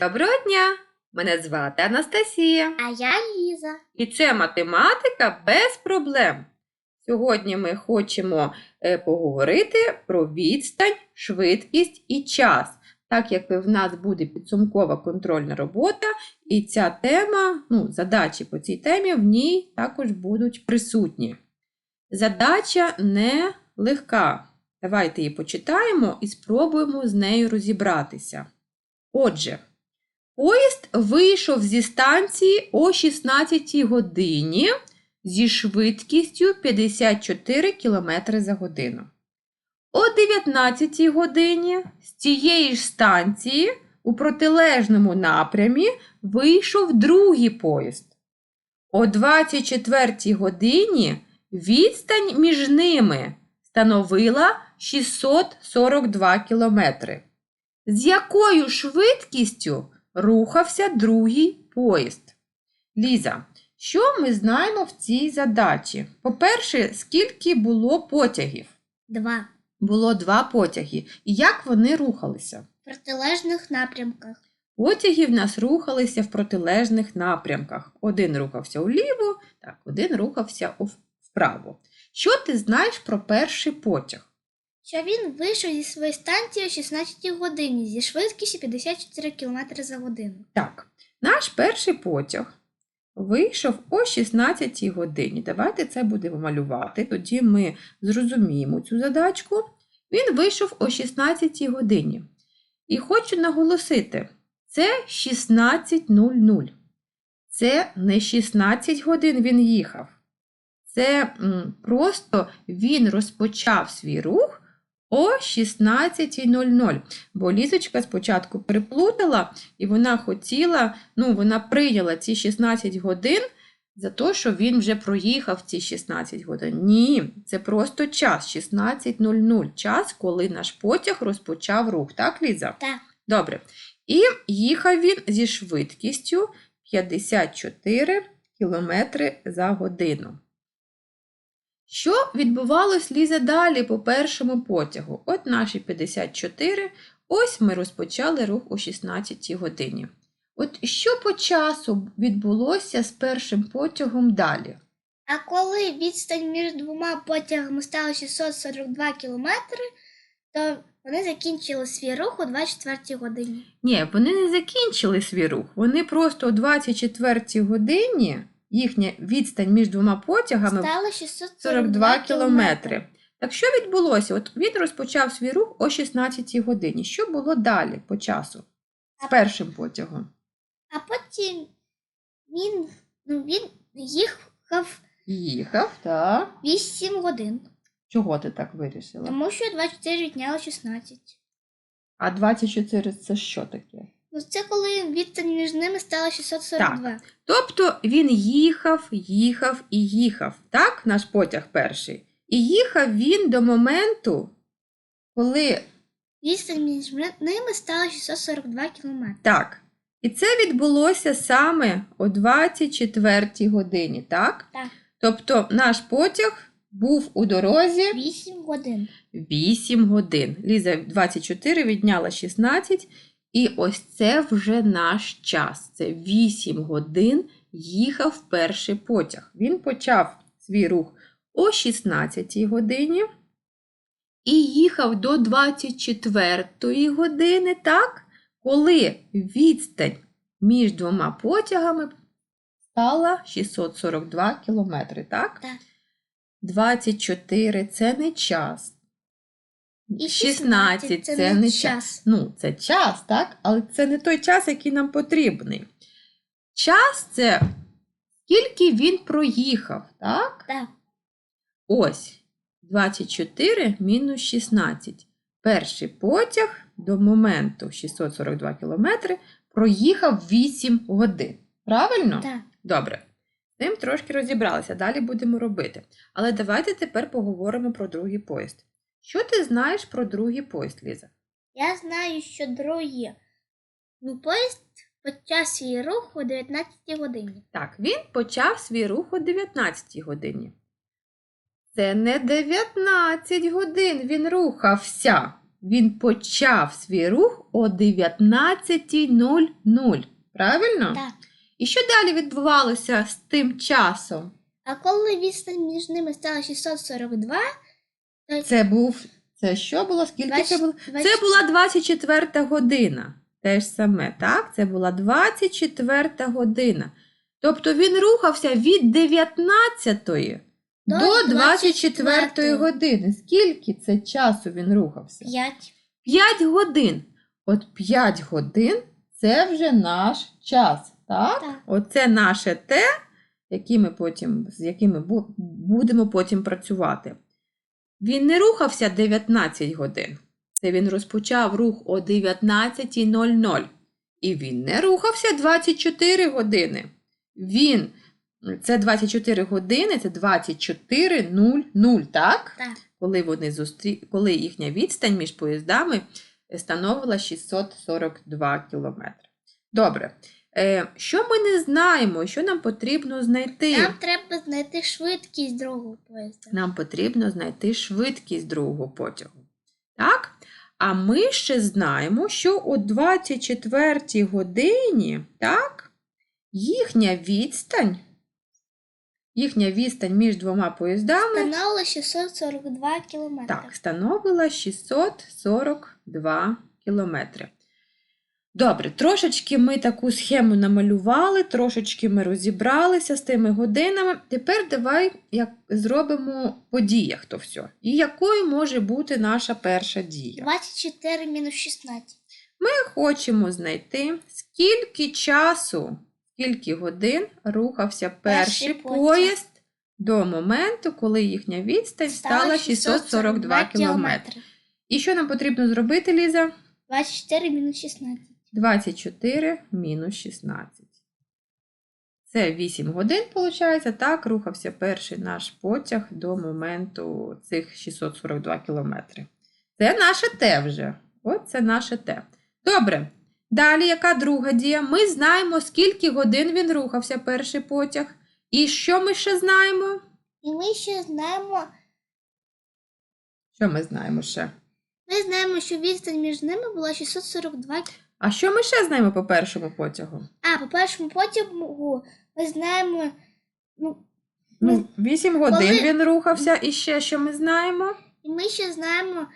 Доброго дня! Мене звати Анастасія. А я Ліза. І це математика без проблем. Сьогодні ми хочемо е, поговорити про відстань, швидкість і час, так як в нас буде підсумкова контрольна робота, і ця тема, ну, задачі по цій темі в ній також будуть присутні. Задача не легка. Давайте її почитаємо і спробуємо з нею розібратися. Отже, Поїзд вийшов зі станції о 16 годині зі швидкістю 54 км за годину. О 19 годині з цієї ж станції у протилежному напрямі вийшов другий поїзд. О 24 годині відстань між ними становила 642 км. З якою швидкістю рухався другий поїзд. Ліза, що ми знаємо в цій задачі? По-перше, скільки було потягів? Два. Було два потяги. І як вони рухалися? В протилежних напрямках. Потяги в нас рухалися в протилежних напрямках. Один рухався вліво, так, один рухався вправо. Що ти знаєш про перший потяг? Що він вийшов зі своєї станції о 16 годині зі швидкістю 54 км за годину. Так, наш перший потяг вийшов о 16 годині. Давайте це будемо малювати, тоді ми зрозуміємо цю задачку. Він вийшов о 16 годині. І хочу наголосити, це 16.00. Це не 16 годин він їхав. Це просто він розпочав свій рух о 16.00. Бо Лізочка спочатку переплутала, і вона хотіла, ну, вона прийняла ці 16 годин за те, що він вже проїхав ці 16 годин. Ні, це просто час 16.00. Час, коли наш потяг розпочав рух. Так, Ліза? Так. Добре. І їхав він зі швидкістю 54 км за годину. Що відбувалось Ліза далі по першому потягу? От наші 54, ось ми розпочали рух о 16 годині. От що по часу відбулося з першим потягом далі? А коли відстань між двома потягами стала 642 км, то вони закінчили свій рух о 24 годині. Ні, вони не закінчили свій рух. Вони просто о 24 годині їхня відстань між двома потягами Стало 642 42 кілометри. Так що відбулося? От він розпочав свій рух о 16 годині. Що було далі по часу з першим потягом? А потім він, ну, він їхав Їхав, так. 8 годин, Чого ти так вирішила? тому що 24 відняло 16. А 24 це що таке? Ну, це коли відстань між ними стала 642. Тобто він їхав, їхав і їхав. Так, наш потяг перший. І їхав він до моменту, коли Відстань між ними стала 642 км. так. І це відбулося саме о 24 годині, так? Так. Тобто наш потяг був у дорозі 8 годин. 8 годин. Ліза 24 відняла 16. І ось це вже наш час. Це 8 годин їхав перший потяг. Він почав свій рух о 16 годині і їхав до 24 години, так? Коли відстань між двома потягами стала 642 кілометри, так? Так. 24 це не час. І 16 це, не час. Ну, це час, так? Але це не той час, який нам потрібний. Час це скільки він проїхав, так? Так. Ось 24 мінус 16. Перший потяг до моменту 642 км проїхав 8 годин. Правильно? Так. Добре. З ним трошки розібралися, далі будемо робити. Але давайте тепер поговоримо про другий поїзд. Що ти знаєш про другий поїзд, Ліза? Я знаю, що другий ну, поїзд почав свій рух о 19 годині. Так, він почав свій рух о 19 годині. Це не 19 годин він рухався. він почав свій рух о 19.00. Правильно? Так. І що далі відбувалося з тим часом? А коли відстань між ними стала 642, то Це був. Це що було? Скільки це 20 було? Це була 24 година. Те ж саме, так? Це була 24 година. Тобто він рухався від 19 до, До 24 24. години. Скільки це часу він рухався? 5. 5 годин. От 5 годин це вже наш час. Так? Так. Оце наше те, які ми потім, з якими бу- будемо потім працювати. Він не рухався 19 годин. Це він розпочав рух о 19.00. І він не рухався 24 години. Він, це 24 години, це 24.00, так? Так. Коли, вони зустрі... Коли їхня відстань між поїздами становила 642 кілометри. Добре. Е, що ми не знаємо, що нам потрібно знайти? Нам треба знайти швидкість другого поїзда. Нам потрібно знайти швидкість другого потягу. Так? А ми ще знаємо, що о 24 годині, так, їхня відстань, їхня відстань між двома поїздами Становило 642 кілометри. так, становила 642 кілометри. Добре, трошечки ми таку схему намалювали, трошечки ми розібралися з тими годинами. Тепер давай як зробимо по діях то все. І якою може бути наша перша дія? 24 мінус 16. Ми хочемо знайти, скільки часу, скільки годин рухався перший, Перший поїзд до моменту, коли їхня відстань стала 642 кілометри. І що нам потрібно зробити, Ліза? 24 мінус 16. 24 мінус 16. Це 8 годин, виходить, так, рухався перший наш потяг до моменту цих 642 кілометри. Це наше те вже. От це наше те. Добре. Далі, яка друга дія? Ми знаємо, скільки годин він рухався перший потяг. І що ми ще знаємо? І ми ще знаємо, Що ми знаємо ще? ми знаємо, що відстань між ними була 642 А що ми ще знаємо по першому потягу? А, по першому потягу ми знаємо, ну, Ну, 8 годин Коли- він рухався, і ще що ми знаємо? і ми ще знаємо,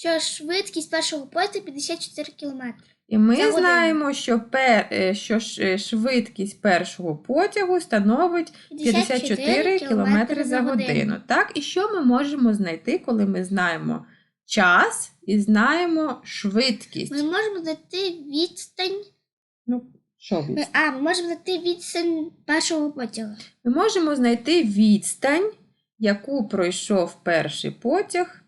що швидкість першого поїзда 54 кілометри. І ми За знаємо, що, пе, е, що е, швидкість першого потягу становить 54 км за годину. Так? І що ми можемо знайти, коли ми знаємо час і знаємо швидкість? Ми можемо знайти відстань. Ну, що відстань? а, ми можемо знайти відстань першого потягу. Ми можемо знайти відстань, яку пройшов перший потяг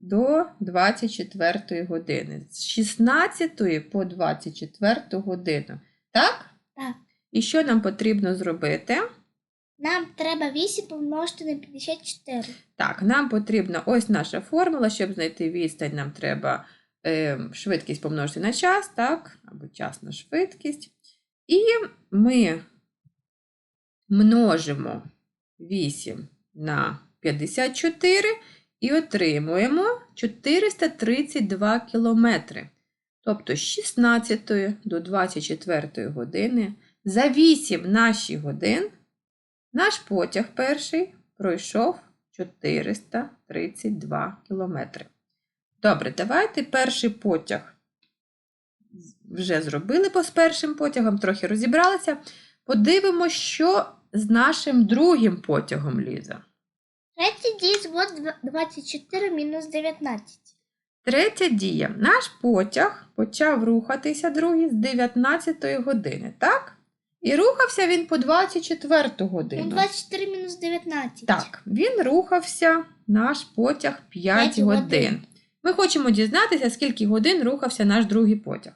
до 24 години. З 16 по 24 годину. Так? Так. І що нам потрібно зробити? Нам треба 8 помножити на 54. Так, нам потрібна ось наша формула. Щоб знайти відстань, нам треба е, швидкість помножити на час, так? Або час на швидкість. І ми множимо 8 на 54 і отримуємо 432 кілометри. Тобто з 16 до 24 години за 8 наші годин наш потяг перший пройшов 432 кілометри. Добре, давайте перший потяг вже зробили з першим потягом, трохи розібралися. Подивимося, що з нашим другим потягом Ліза. Третій дій звод 24 мінус 19. Третя дія. Наш потяг почав рухатися другий з 19 години, так? І рухався він по 24 Ну, годину. 24 мінус 19. Так, він рухався наш потяг 5 П'ять годин. годин. Ми хочемо дізнатися, скільки годин рухався наш другий потяг.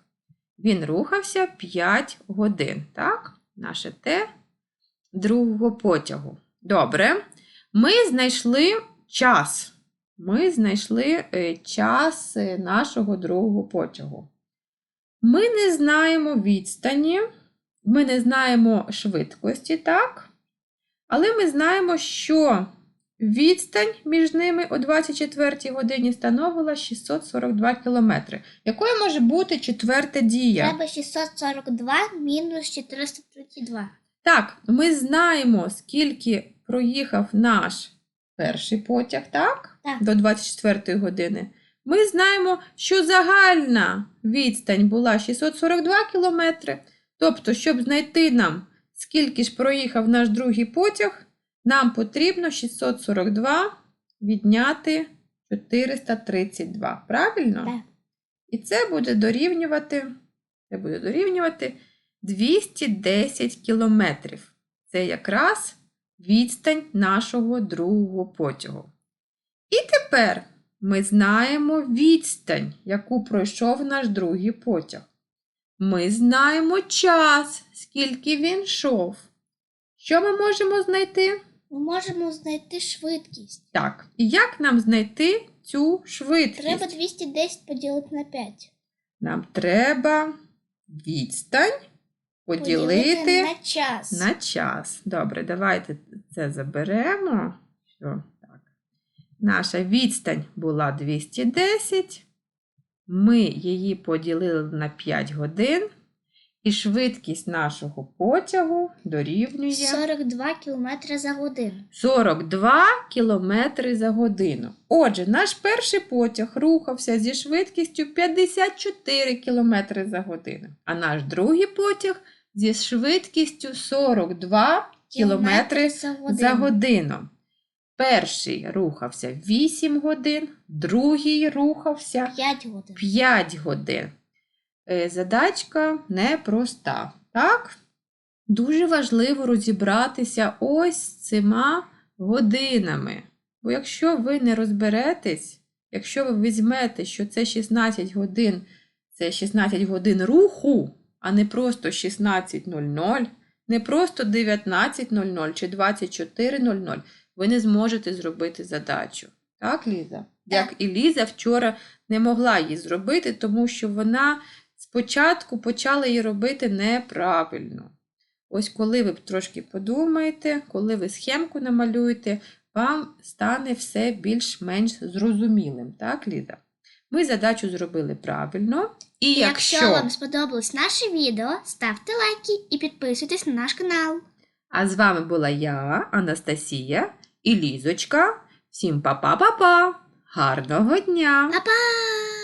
Він рухався 5 годин, так? Наше Т другого потягу. Добре. Ми знайшли час. Ми знайшли е, час е, нашого другого потягу. Ми не знаємо відстані, ми не знаємо швидкості, так? Але ми знаємо, що відстань між ними о 24 годині становила 642 кілометри. Якою може бути четверта дія? Треба 642 мінус 432. Так, ми знаємо, скільки проїхав наш перший потяг, так? Так. До 24 години. Ми знаємо, що загальна відстань була 642 кілометри. Тобто, щоб знайти нам, скільки ж проїхав наш другий потяг, нам потрібно 642 відняти 432. Правильно? Так. І це буде дорівнювати, це буде дорівнювати 210 кілометрів. Це якраз відстань нашого другого потягу. І тепер ми знаємо відстань, яку пройшов наш другий потяг. Ми знаємо час, скільки він йшов. Що ми можемо знайти? Ми можемо знайти швидкість. Так, і як нам знайти цю швидкість? Треба 210 поділити на 5. Нам треба відстань поділити на час. на час. Добре, давайте це заберемо. Що? Так. Наша відстань була 210. Ми її поділили на 5 годин. І швидкість нашого потягу дорівнює 42 км за годину. 42 кілометри за годину. Отже, наш перший потяг рухався зі швидкістю 54 кілометри за годину, а наш другий потяг зі швидкістю 42 кілометри за годину. Перший рухався 8 годин, другий рухався 5 годин. 5 годин. Е, Задачка непроста. Так? Дуже важливо розібратися ось цими годинами. Бо якщо ви не розберетесь, якщо ви візьмете, що це 16 годин, це 16 годин руху, а не просто 16.00, не просто 19.00 чи 24.00, ви не зможете зробити задачу. Так, Ліза? Як і Ліза вчора не могла її зробити, тому що вона спочатку почала її робити неправильно. Ось коли ви трошки подумаєте, коли ви схемку намалюєте, вам стане все більш-менш зрозумілим, так, Ліза? Ми задачу зробили правильно. І Якщо... якщо, вам сподобалось наше відео, ставте лайки і підписуйтесь на наш канал. а з вами була я, Анастасія і Лізочка. Всім па-па-па-па! Гарного дня! Па-па!